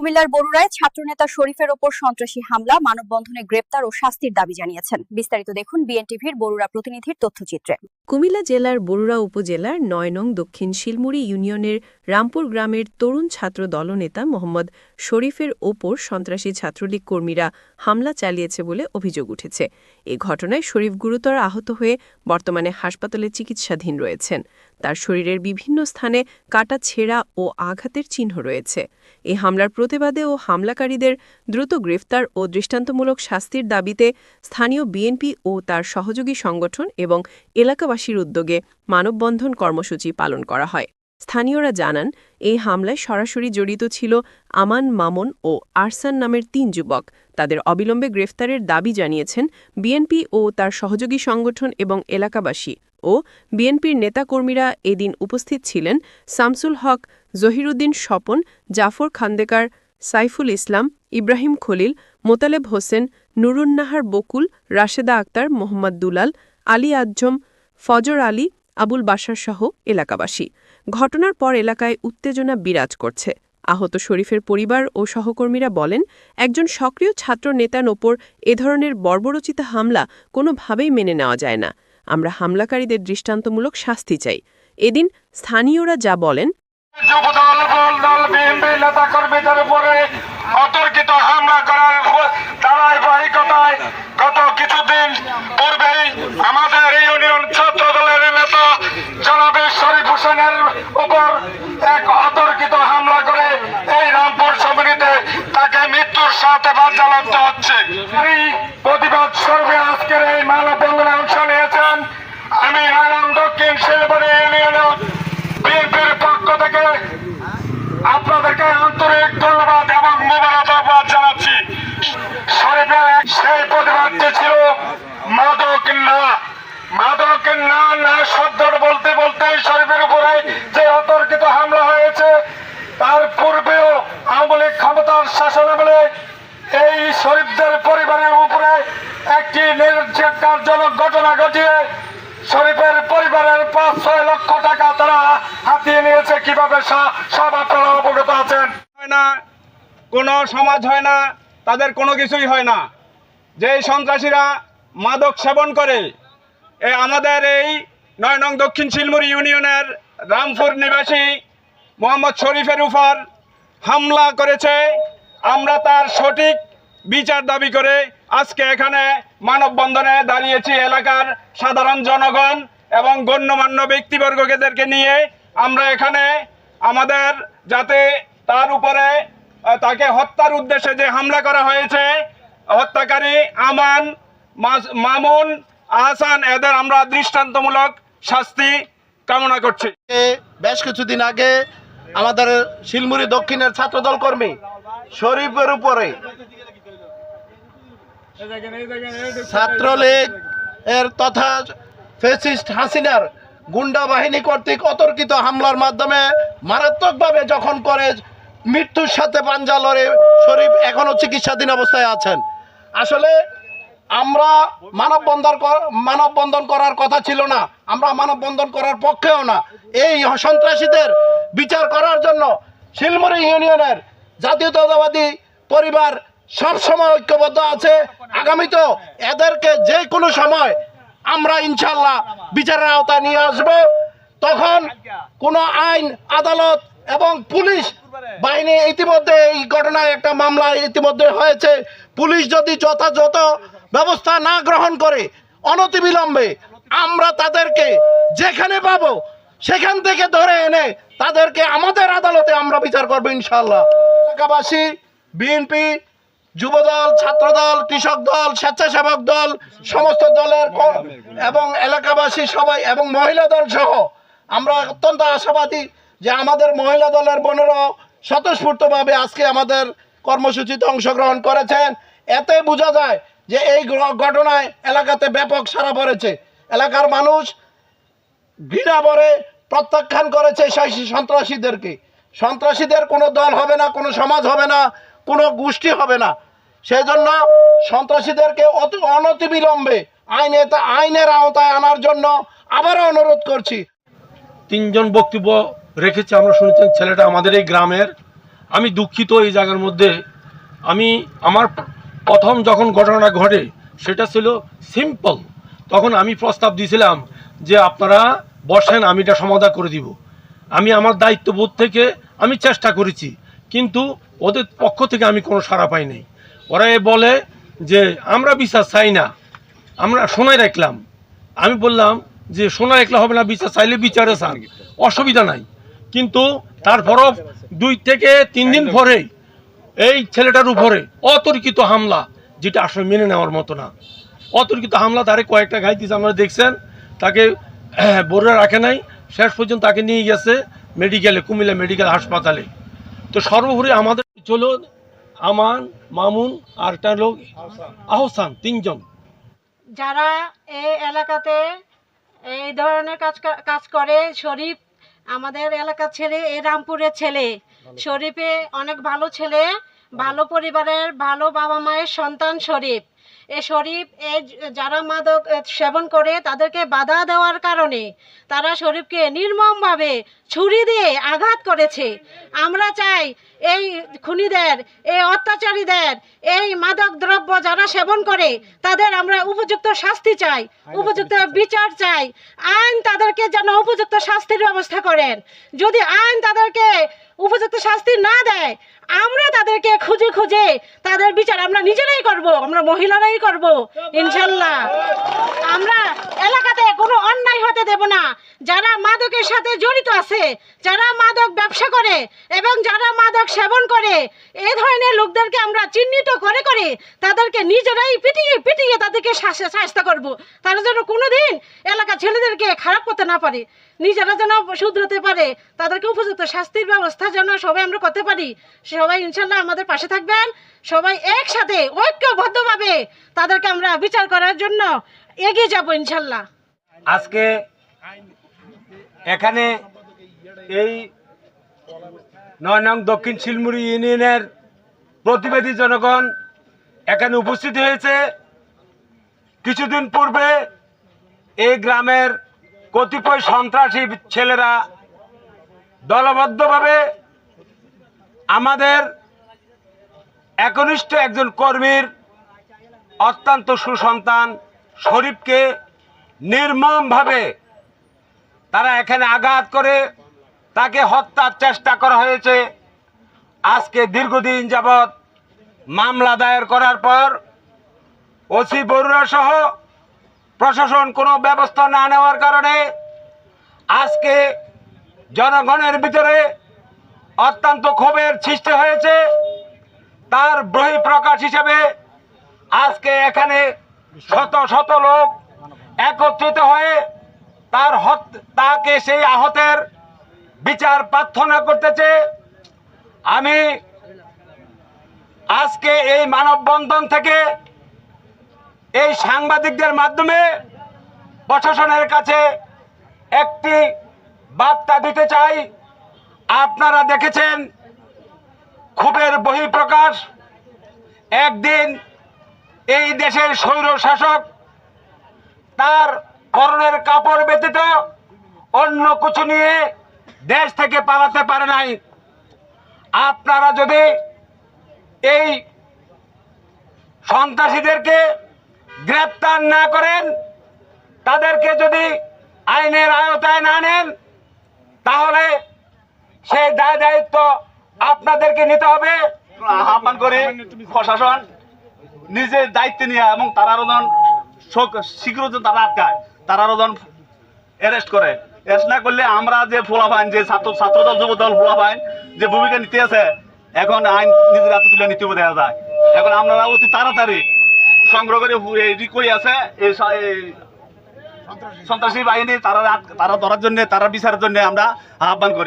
কুমিল্লার বরুড়ায় ছাত্রনেতা শরীফের ওপর সন্ত্রাসী হামলা, মানববন্ধনে গ্রেপ্তার ও শাস্তির দাবি জানিয়েছেন। বিস্তারিত দেখুন বিএনটিভির বরুড়া প্রতিনিধির তথ্যচিত্রে। কুমিল্লা জেলার বরুড়া উপজেলার নয় নং দক্ষিণ শিলমুড়ি ইউনিয়নের রামপুর গ্রামের তরুণ ছাত্র দলনেতা মোহাম্মদ শরীফের ওপর সন্ত্রাসী ছাত্রলীগ কর্মীরা হামলা চালিয়েছে বলে অভিযোগ উঠেছে। এ ঘটনায় শরীফ গুরুতর আহত হয়ে বর্তমানে হাসপাতালে চিকিৎসাধীন রয়েছেন। তার শরীরের বিভিন্ন স্থানে কাটা ছেঁড়া ও আঘাতের চিহ্ন রয়েছে। এই হামলার প্রতিবাদে ও হামলাকারীদের দ্রুত গ্রেফতার ও দৃষ্টান্তমূলক শাস্তির দাবিতে স্থানীয় বিএনপি ও তার সহযোগী সংগঠন এবং এলাকাবাসীর উদ্যোগে মানববন্ধন কর্মসূচি পালন করা হয়। স্থানীয়রা জানান, এই হামলায় সরাসরি জড়িত ছিল আমান মামুন ও আরসান নামের তিন যুবক। তাদের অবিলম্বে গ্রেফতারের দাবি জানিয়েছেন বিএনপি ও তার সহযোগী সংগঠন এবং এলাকাবাসী। ও বিএনপির নেতাকর্মীরা এদিন উপস্থিত ছিলেন শামসুল হক, জহিরুদ্দিন স্বপন, জাফর খান্দেকার, সাইফুল ইসলাম, ইব্রাহিম খলিল, মোতালেব হোসেন, নুরুন্নাহার বকুল, রাশেদা আক্তার, মোহাম্মদ দুলাল, আলী আজম, ফজর আলী, আবুল বাসার সহ এলাকাবাসী। ঘটনার পর এলাকায় উত্তেজনা বিরাজ করছে। আহত শরীফের পরিবার ও সহকর্মীরা বলেন, একজন সক্রিয় ছাত্র নেতার ওপর এ ধরনের বর্বরচিত হামলা কোনোভাবেই মেনে নেওয়া যায় না। আমরা হামলাকারীদের দৃষ্টান্তমূলক শাস্তি চাই। এদিন স্থানীয়রা যা বলেন আমাদের নেতা উপর এক অতর্কিত হামলা করে এই রামপুর সমিতিতে তাকে মৃত্যুর সাথে বাজ্যালব্ধ ঘটিয়ে শরীফের পরিবারের পাঁচ, ছয় লক্ষ টাকা তারা হাতিয়ে নিয়েছে। কীভাবে সব আপনারা অবগত আছেন? হয় না, কোনো সমাজ হয় না, তাদের কোনো কিছুই হয় না। যেই সন্ত্রাসীরা মাদক সেবন করে, এ আমাদের এই নয় নং দক্ষিণ শিলমুড়ি ইউনিয়নের রামপুর নিবাসী মোহাম্মদ শরীফের উপর হামলা করেছে। আমরা তার সঠিক বিচার দাবি করে আজকে এখানে মানববন্ধনে দাঁড়িয়েছি এলাকার সাধারণ জনগণ এবং গণ্যমান্য ব্যক্তিবর্গদেরকে নিয়ে। আমরা এখানে আমাদের যাতে তার উপরে তাকে হত্যার উদ্দেশ্যে যে হামলা করা হয়েছে, হত্যাকারী আমান মামুন, আহসান, এদের আমরা দৃষ্টান্তমূলক শাস্তি কামনা করছি। বেশ কিছুদিন আগে আমাদের শিলমুড়ি দক্ষিণের ছাত্রদল কর্মী শরীফের উপরে ছাত্রলীগ এর তথা ফেসিস্ট হাসিনার গুন্ডা বাহিনী কর্তৃক অতর্কিত হামলার মাধ্যমে মারাত্মকভাবে যখন করে, মৃত্যুর সাথে পাঞ্জা লড়ে শরীফ এখনও চিকিৎসাধীন অবস্থায় আছেন। আসলে আমরা মানববন্ধন মানববন্ধন করার কথা ছিল না, আমরা মানববন্ধন করার পক্ষেও না। এই সন্ত্রাসীদের বিচার করার জন্য শিলমুড়ি ইউনিয়নের জাতীয়তাবাদী পরিবার সব সময় ঐক্যবদ্ধ আছে। আগামীতেও এদেরকে যে কোনো সময় আমরা ইনশাল্লাহ বিচারের আওতায় নিয়ে আসব। তখন কোনো আইন, আদালত এবং পুলিশ বাহিনী ইতিমধ্যে এই ঘটনায় একটা মামলা ইতিমধ্যে হয়েছে। পুলিশ যদি যথাযথ ব্যবস্থা না গ্রহণ করে অনতিবিলম্বে আমরা তাদেরকে যেখানে পাবো সেখান থেকে ধরে এনে তাদেরকে আমাদের আদালতে আমরা বিচার করব ইনশাল্লাহ এলাকাবাসী বিএনপি যুবদল, ছাত্রদল, কৃষক দল, স্বেচ্ছাসেবক দল, সমস্ত দলের এবং এলাকাবাসী সবাই এবং মহিলা দল সহ আমরা অত্যন্ত আশাবাদী যে আমাদের মহিলা দলের বোনেরাও স্বতঃস্ফূর্তভাবে আজকে আমাদের কর্মসূচিতে অংশগ্রহণ করেছেন। এতে বোঝা যায় যে এই ঘটনায় এলাকাতে ব্যাপক সারা পড়েছে। এলাকার মানুষ ঘৃণা ভরে প্রত্যাখ্যান করেছে সন্ত্রাসীদেরকে। সন্ত্রাসীদের কোনো দল হবে না, কোনো সমাজ হবে না। কোনো গোষ্ঠী হবে না। সেই জন্য সন্ত্রাসীদেরকে অতি অনতিবিলম্বে আইনে তা আইনের আওতায় আনার জন্য আবারও অনুরোধ করছি। তিনজন বক্তব্য রেখেছে, আমরা শুনেছেন ছেলেটা আমাদের এই গ্রামের। আমি দুঃখিত এই জায়গার মধ্যে। আমি আমার প্রথম যখন ঘটনাটা ঘটে, সেটা ছিল সিম্পল। তখন আমি প্রস্তাব দিয়েছিলাম যে আপনারা বসেন, আমি এটা সমাধান করে দিব। আমি আমার দায়িত্ববোধ থেকে আমি চেষ্টা করেছি। কিন্তু ওদের পক্ষ থেকে আমি কোনো সাড়া পাই নাই। ওরা এ বলে যে আমরা বিচার চাই না। আমরা শোনাই রাখলাম। আমি বললাম যে শোনা রাখলে হবে না বিচার চাইলে বিচারে চান। অসুবিধা নাই। কিন্তু তারপরও দুই থেকে তিন দিন পরে এই ছেলেটার উপরে অতর্কিত হামলা যেটা আসলে মেনে নেওয়ার মতো না। অতর্কিত হামলা তারে কয়েকটা ঘাইতেছে আপনারা দেখছেন তাকে বোর্ডে রাখে নাই। শেষ পর্যন্ত তাকে নিয়ে গেছে মেডিকেলে কুমিল্লা মেডিকেল হাসপাতালে। তো সর্বোপরি আমাদের চলো আমান, মামুন আর একটা লোক, আহসান, তিনজন। যারা এই এলাকাতে এই ধরনের কাজ কাজ করে, শরীফ আমাদের এলাকার ছেলে এই রামপুরের ছেলে। শরীফে অনেক ভালো ছেলে, ভালো পরিবারের, ভালো বাবা মায়ের সন্তান শরীফ। এ শরীফ, এ যারা মাদক সেবন করে, তাদেরকে বাধা দেওয়ার কারণে তারা শরীফকে নির্মমভাবে ছুরি দিয়ে আঘাত করেছে। আমরা চাই এই খুনিদের এই অত্যাচারীদের এই মাদক দ্রব্য যারা সেবন করে তাদের আমরা উপযুক্ত শাস্তি চাই উপযুক্ত বিচার চাই। আইন তাদেরকে যেন উপযুক্ত শাস্তির ব্যবস্থা করেন। যদি আইন তাদেরকে উপযুক্ত শাস্তি না দেয় আমরা তাদেরকে খুঁজে খুঁজে তাদের বিচার আমরা নিজেরাই করব আমরা মহিলারাই করব ইনশাল্লাহ। আমরা এলাকাতে কোনো অন্যায় হতে দেব না। যারা মাদকের সাথে জড়িত আছে যারা মাদক ব্যবসা করে এবং যারা মাদক সেবন করে, এ ধরনের লোকদেরকে আমরা চিহ্নিত করে করে তাদেরকে নিজেরাই পিটিয়ে পিটিয়ে তাদেরকে শাস- শাস্তি করব। তারা যেন কোনোদিন এলাকা ছেলেদেরকে খারাপ করতে না পারে। নিজেরা যেন শুধরাতে পারে। তাদেরকে উপযুক্ত শাস্তির ব্যবস্থা যেন সবাই আমরা করতে পারি। সবাই ইনশাল্লাহ আমাদের পাশে থাকবেন। সবাই একসাথে ঐক্যবদ্ধভাবে তাদেরকে আমরা বিচার করার জন্য এগিয়ে যাব ইনশাল্লাহ। আজকে এখানে এই নয় নং দক্ষিণ শিলমুড়ি ইউনিয়নের প্রতিবাদী জনগণ এখানে উপস্থিত হয়েছে। কিছুদিন পূর্বে এই গ্রামের কতিপয় সন্ত্রাসী ছেলেরা দলবদ্ধভাবে আমাদের একনিষ্ঠ একজন কর্মীর অত্যন্ত সুসন্তান শরীফকে নির্মমভাবে তারা এখানে আঘাত করে তাকে হত্যার চেষ্টা করা হয়েছে। আজকে দীর্ঘদিন যাবৎ মামলা দায়ের করার পর ওসি বরুণা সহ প্রশাসন কোনো ব্যবস্থা না নেওয়ার কারণে আজকে জনগণের ভিতরে অত্যন্ত ক্ষোভের সৃষ্টি হয়েছে। তার বহিঃপ্রকাশ হিসেবে আজকে এখানে শত শত লোক একত্রিত হয়ে তার তাকে সেই আহতের বিচার প্রার্থনা করতেছে। আমি আজকে এই মানববন্ধন থেকে এই সাংবাদিকদের মাধ্যমে প্রশাসনের কাছে একটি বার্তা দিতে চাই। আপনারা দেখেছেন ক্ষোভের বহিঃপ্রকাশ। একদিন এই দেশের স্বৈর শাসক তার পরনের কাপড় ব্যতীত অন্য কিছু নিয়ে দেশ থেকে পালাতে পারে নাই। আপনারা যদি এই সন্ত্রাসীদেরকে গ্রেপ্তার না করেন, তাদেরকে যদি আইনের আয়তায় না নেন, তাহলে সেই দায় দায়িত্ব আপনাদেরকে নিতে হবে। আহ্বান করে প্রশাসন নিজের দায়িত্ব নিয়ে এবং তারা আরোজন শীঘ্র তারা আটকায়। তারা আরোজন অ্যারেস্ট করে। না করলে আমরা যে ফোলাফাইন যে ছাত্র ছাত্রদল যুব দল ফোলাফাইন যে ভূমিকা নিতে আছে, এখন আইন নিজের হাতে তুলে নিতে দেওয়া যায়। এখন আমরা অতি তাড়াতাড়ি সংগ্রহ করে রেডি করে আছে, এই সন্ত্রাসী বাহিনী, তারা তারা ধরার জন্য, তারা বিচারের জন্য আমরা আহ্বান করি।